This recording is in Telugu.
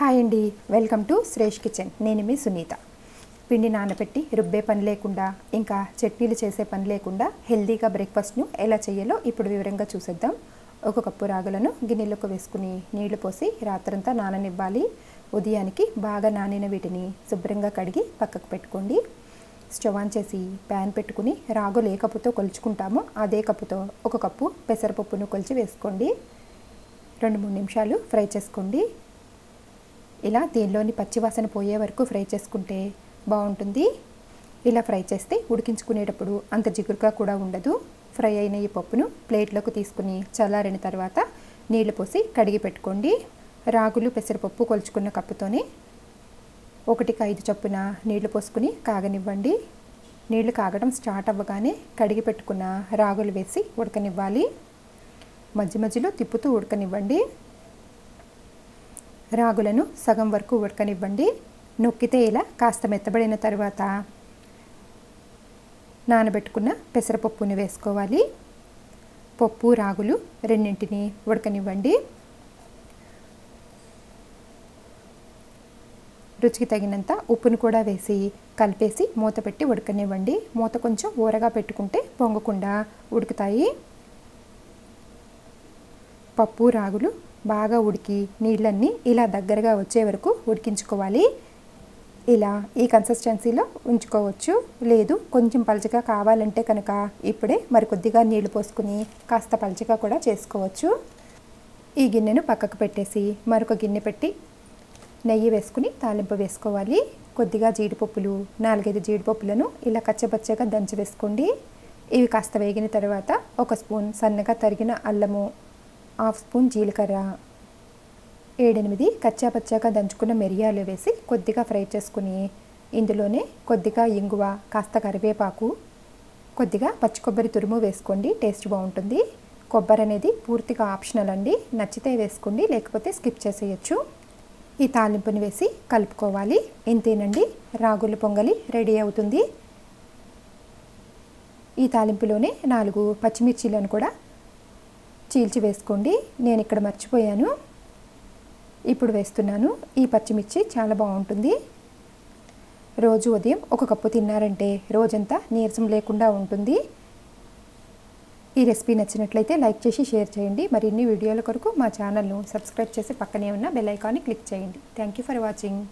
హాయ్ అండి. Welcome to Shresh kitchen. నేను మీ సునీత. పిండి నానబెట్టి రుబ్బే పని లేకుండా ఇంకా చట్నీలు చేసే పని లేకుండా హెల్తీగా బ్రేక్ఫాస్ట్ను ఎలా చేయాలో ఇప్పుడు వివరంగా చూసేద్దాం. ఒక కప్పు రాగులను గిన్నెలోకి వేసుకుని నీళ్ళు పోసి రాత్రంతా నాననివ్వాలి. ఉదయానికి బాగా నానిన వీటిని శుభ్రంగా కడిగి పక్కకు పెట్టుకోండి. స్టవ్ ఆన్ చేసి ప్యాన్ పెట్టుకుని రాగులు ఏ కప్పుతో కొలుచుకుంటామో అదే కప్పుతో ఒక కప్పు పెసరపప్పును కొలిచి వేసుకోండి. రెండు మూడు నిమిషాలు ఫ్రై చేసుకోండి. ఇలా దీనిలోని పచ్చివాసన పోయే వరకు ఫ్రై చేసుకుంటే బాగుంటుంది. ఇలా ఫ్రై చేస్తే ఉడికించుకునేటప్పుడు అంత జిగురుగా కూడా ఉండదు. ఫ్రై అయిన ఈ పప్పును ప్లేట్లోకి తీసుకుని చల్లారిన తర్వాత నీళ్ళు పోసి కడిగి పెట్టుకోండి. రాగులు పెసరపప్పు కొలుచుకున్న కప్పుతోనే ఒకటికి ఐదు చొప్పున నీళ్ళు పోసుకుని కాగనివ్వండి. నీళ్ళు కాగడం స్టార్ట్ అవ్వగానే కడిగి పెట్టుకున్న రాగులు వేసి ఉడకనివ్వాలి. మధ్య మధ్యలో తిప్పుతూ ఉడకనివ్వండి. రాగులను సగం వరకు ఉడకనివ్వండి. నొక్కితే ఇలా కాస్త మెత్తబడిన తర్వాత నానబెట్టుకున్న పెసరపప్పుని వేసుకోవాలి. పప్పు రాగులు రెండింటిని ఉడకనివ్వండి. రుచికి తగినంత ఉప్పును కూడా వేసి కలిపేసి మూత పెట్టి ఉడకనివ్వండి. మూత కొంచెం ఊరగా పెట్టుకుంటే పొంగకుండా ఉడుకుతాయి. పప్పు రాగులు బాగా ఉడికి నీళ్ళన్నీ ఇలా దగ్గరగా వచ్చే వరకు ఉడికించుకోవాలి. ఇలా ఈ కన్సిస్టెన్సీలో ఉంచుకోవచ్చు. లేదు కొంచెం పలచగా కావాలంటే కనుక ఇప్పుడే మరికొద్దిగా నీళ్ళు పోసుకుని కాస్త పలచగా కూడా చేసుకోవచ్చు. ఈ గిన్నెను పక్కకు పెట్టేసి మరొక గిన్నె పెట్టి నెయ్యి వేసుకుని తాలింపు వేసుకోవాలి. కొద్దిగా జీడిపప్పులు నాలుగైదు జీడిపప్పులను ఇలా కచ్చపచ్చగా దంచి వేసుకోండి. ఇవి కాస్త వేగిన తర్వాత ఒక స్పూన్ సన్నగా తరిగిన అల్లము హాఫ్ స్పూన్ జీలకర్ర ఏడెనిమిది కచ్చాపచ్చాగా దంచుకున్న మిరియాలు వేసి కొద్దిగా ఫ్రై చేసుకుని ఇందులోనే కొద్దిగా ఇంగువ కాస్త కరివేపాకు కొద్దిగా పచ్చి కొబ్బరి తురుము వేసుకోండి టేస్ట్ బాగుంటుంది. కొబ్బరి అనేది పూర్తిగా ఆప్షనల్ అండి. నచ్చితే వేసుకోండి లేకపోతే స్కిప్ చేసేయచ్చు. ఈ తాలింపుని వేసి కలుపుకోవాలి. ఇంతేనండి రాగుల పొంగలి రెడీ అవుతుంది. ఈ తాలింపులోనే నాలుగు పచ్చిమిర్చీలను కూడా చీల్చి వేసుకోండి. నేను ఇక్కడ మర్చిపోయాను. ఇప్పుడు వేస్తున్నాను. ఈ పచ్చిమిర్చి చాలా బాగుంటుంది. రోజు ఉదయం ఒక కప్పు తిన్నారంటే రోజంతా నీరసం లేకుండా ఉంటుంది. ఈ రెసిపీ నచ్చినట్లయితే లైక్ చేసి షేర్ చేయండి. మరిన్ని వీడియోల కొరకు మా ఛానల్ను సబ్స్క్రైబ్ చేసి పక్కనే ఉన్న బెల్ ఐకాన్ని క్లిక్ చేయండి. Thank you for watching.